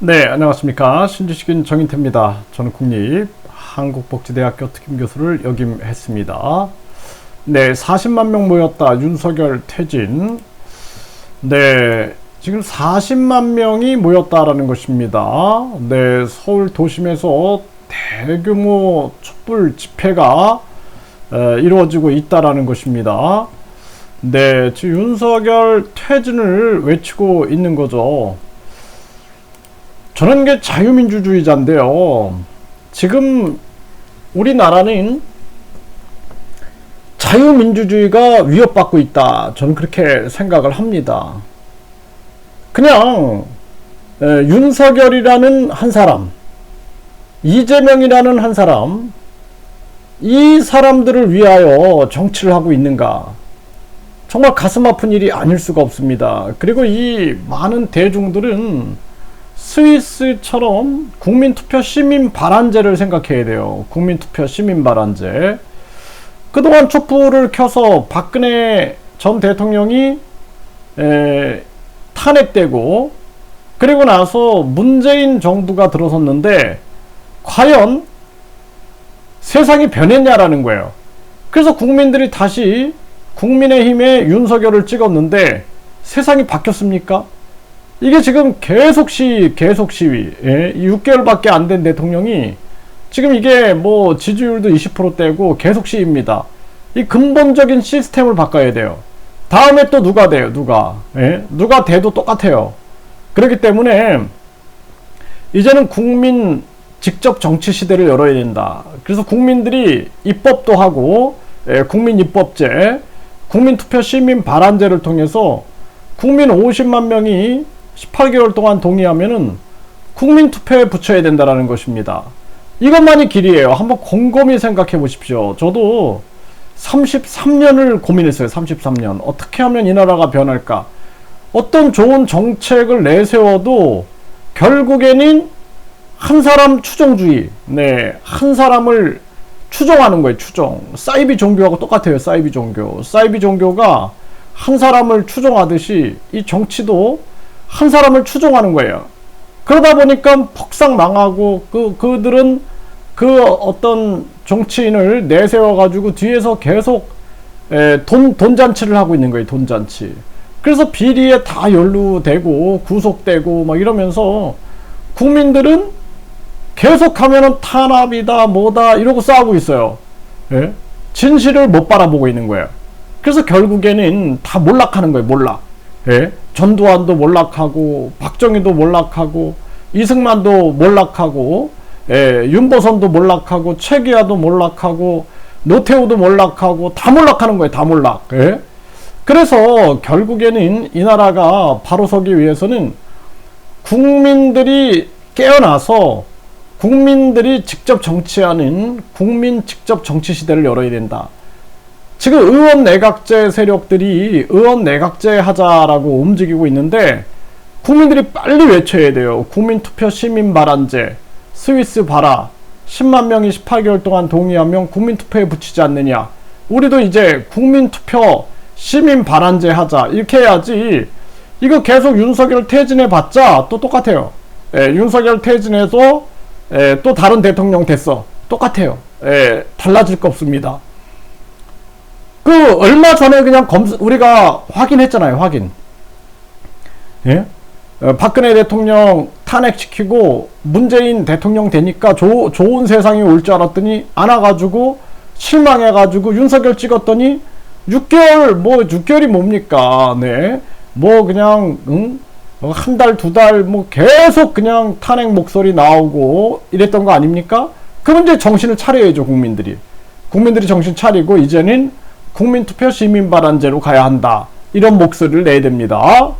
네, 안녕하십니까. 신주식인 정인태입니다. 저는 국립 한국복지대학교 특임교수를 역임했습니다. 네, 40만 명 모였다. 윤석열 퇴진. 네, 지금 40만 명이 모였다라는 것입니다. 네, 서울 도심에서 대규모 촛불 집회가 에, 이루어지고 있다라는 것입니다. 네, 지금 윤석열 퇴진을 외치고 있는 거죠. 저는 게 자유민주주의자인데요. 지금 우리나라는 자유민주주의가 위협받고 있다. 저는 그렇게 생각을 합니다. 그냥 에, 윤석열이라는 한 사람, 이재명이라는 한 사람, 이 사람들을 위하여 정치를 하고 있는가? 정말 가슴 아픈 일이 아닐 수가 없습니다. 그리고 이 많은 대중들은 스위스처럼 국민투표 시민 발안제를 생각해야 돼요. 국민투표 시민 발안제. 그동안 촛불을 켜서 박근혜 전 대통령이 에, 탄핵되고 그리고 나서 문재인 정부가 들어섰는데 과연 세상이 변했냐라는 거예요. 그래서 국민들이 다시 국민의힘의 윤석열을 찍었는데 세상이 바뀌었습니까? 이게 지금 계속 시 계속 시위. 예? 6개월밖에 안 된 대통령이 지금 이게 뭐 지지율도 20%대고 계속 시위입니다. 이 근본적인 시스템을 바꿔야 돼요. 다음에 또 누가 돼요? 누가? 예? 누가 돼도 똑같아요. 그렇기 때문에 이제는 국민 직접 정치 시대를 열어야 된다. 그래서 국민들이 입법도 하고 예, 국민 입법제, 국민 투표 시민 발안제를 통해서 국민 50만 명이 18개월 동안 동의하면은 국민 투표에 붙여야 된다라는 것입니다. 이것만이 길이에요. 한번 곰곰이 생각해 보십시오. 저도 33년을 고민했어요. 33년. 어떻게 하면 이 나라가 변할까? 어떤 좋은 정책을 내세워도 결국에는 한 사람 추종주의. 네. 한 사람을 추종하는 거예요. 추종. 사이비 종교하고 똑같아요. 사이비 종교. 사이비 종교가 한 사람을 추종하듯이 이 정치도 한 사람을 추종하는 거예요. 그러다 보니까 폭삭 망하고 그 그들은 그 어떤 정치인을 내세워 가지고 뒤에서 계속 에, 돈 돈잔치를 하고 있는 거예요. 돈잔치. 그래서 비리에 다 연루되고 구속되고 막 이러면서 국민들은 계속하면은 탄압이다 뭐다 이러고 싸우고 있어요. 예? 진실을 못 바라보고 있는 거예요. 그래서 결국에는 다 몰락하는 거예요. 몰락. 예? 전두환도 몰락하고 박정희도 몰락하고 이승만도 몰락하고 예, 윤보선도 몰락하고 최기아도 몰락하고 노태우도 몰락하고 다 몰락하는 거예요. 다 몰락. 예? 그래서 결국에는 이 나라가 바로 서기 위해서는 국민들이 깨어나서 국민들이 직접 정치하는 국민 직접 정치 시대를 열어야 된다. 지금 의원 내각제 세력들이 의원 내각제 하자라고 움직이고 있는데 국민들이 빨리 외쳐야 돼요. 국민투표 시민 발안제, 스위스 봐라. 10만 명이 18개월 동안 동의하면 국민투표에 붙이지 않느냐. 우리도 이제 국민투표 시민 발안제 하자. 이렇게 해야지. 이거 계속 윤석열 퇴진해 봤자 또 똑같아요. 예, 윤석열 퇴진해서 예, 또 다른 대통령 됐어. 똑같아요. 예, 달라질 거 없습니다. 그 얼마 전에 그냥 검 우리가 확인했잖아요. 확인. 예? 어, 박근혜 대통령 탄핵시키고 문재인 대통령 되니까 조, 좋은 세상이 올 줄 알았더니 안 와가지고 실망해가지고 윤석열 찍었더니 6개월 뭐 6개월이 뭡니까? 네. 뭐 그냥 응? 한 달, 두 달, 뭐 계속 그냥 탄핵 목소리 나오고 이랬던 거 아닙니까? 그럼 이제 정신을 차려야죠, 국민들이. 국민들이 정신 차리고 이제는 국민투표 시민발안제로 가야 한다. 이런 목소리를 내야 됩니다.